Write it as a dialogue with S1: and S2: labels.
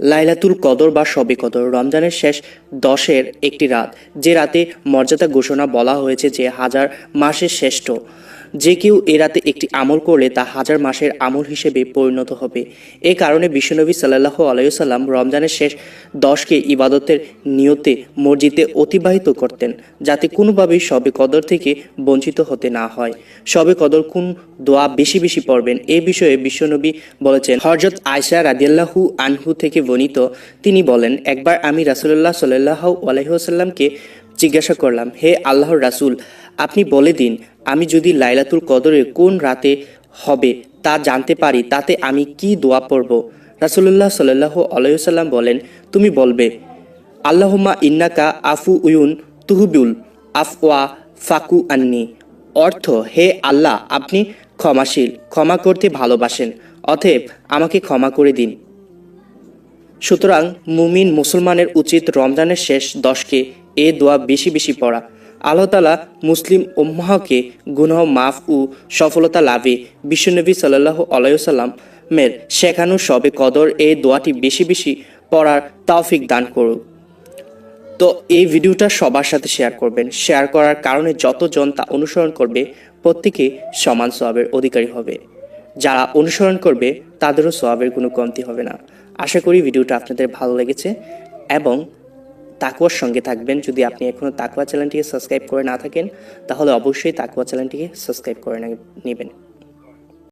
S1: লাইলাতুল কদর বা সবে কদর। রমজানের শেষ দশের একটি রাত, যে রাতে মর্যাদা ঘোষণা বলা হয়েছে যে হাজার মাসের শ্রেষ্ঠ। যে কেউ এ রাতে একটি আমল করলে তা হাজার মাসের আমল হিসেবে পরিণত হবে। এ কারণে বিশ্বনবী সাল্লাহ আলাইসাল্লাম রমজানের শেষ দশকে ইবাদতের নিয়তে মসজিদে অতিবাহিত করতেন, যাতে কোনোভাবেই শবে কদর থেকে বঞ্চিত হতে না হয়। শবে কদর কোন দোয়া বেশি বেশি পড়বেন এ বিষয়ে বিশ্বনবী বলেছেন হরজত আয়সা রাদিয়াল্লাহু আনহু থেকে বর্ণিত, তিনি বলেন, একবার আমি রাসুল্লাহ সাল্লাহ আলহিহাসাল্লামকে জিজ্ঞাসা করলাম, হে আল্লাহর রাসূল, আপনি বলে দিন, আমি যদি লাইলাতুল কদরের কোন রাতে হবে তা জানতে পারি, তাতে আমি কি দোয়া পড়ব? রাসুল্লাহ সাল্লাহ আলাইসাল্লাম বলেন, তুমি বলবে আল্লাহমা ইন্নাকা আফু উয়ুন তুহবিউল আফওয়া ফাকু আন্নি। অর্থ, হে আল্লাহ, আপনি ক্ষমাশীল, ক্ষমা করতে ভালোবাসেন, অতএব আমাকে ক্ষমা করে দিন। সুতরাং মুমিন মুসলমানের উচিত রমজানের শেষ দশকে এ দোয়া বেশি বেশি পড়া। আল্লাহ তালা মুসলিম উম্মাহকে গুনহ মাফ ও সফলতা লাভে বিশ্বনবী সাল্লাহ আলাইসাল্লামের শেখানো সবে কদর এই দোয়াটি বেশি বেশি পড়ার তাওফিক দান করুক। তো এই ভিডিওটা সবার সাথে শেয়ার করবেন। শেয়ার করার কারণে যতজন তা অনুসরণ করবে, প্রত্যেকে সমান সোয়াবের অধিকারী হবে। যারা অনুসরণ করবে, তাদেরও সোয়াবের কোনো কমতি হবে না। আশা করি ভিডিওটা আপনাদের ভালো লেগেছে এবং তাকুয়ার সঙ্গে থাকবেন। যদি আপনি এখনও তাকুয়া চ্যানেলটিকে সাবস্ক্রাইব করে না থাকেন তাহলে অবশ্যই তাকুয়া চ্যানেলটিকে সাবস্ক্রাইব করে নেবেন।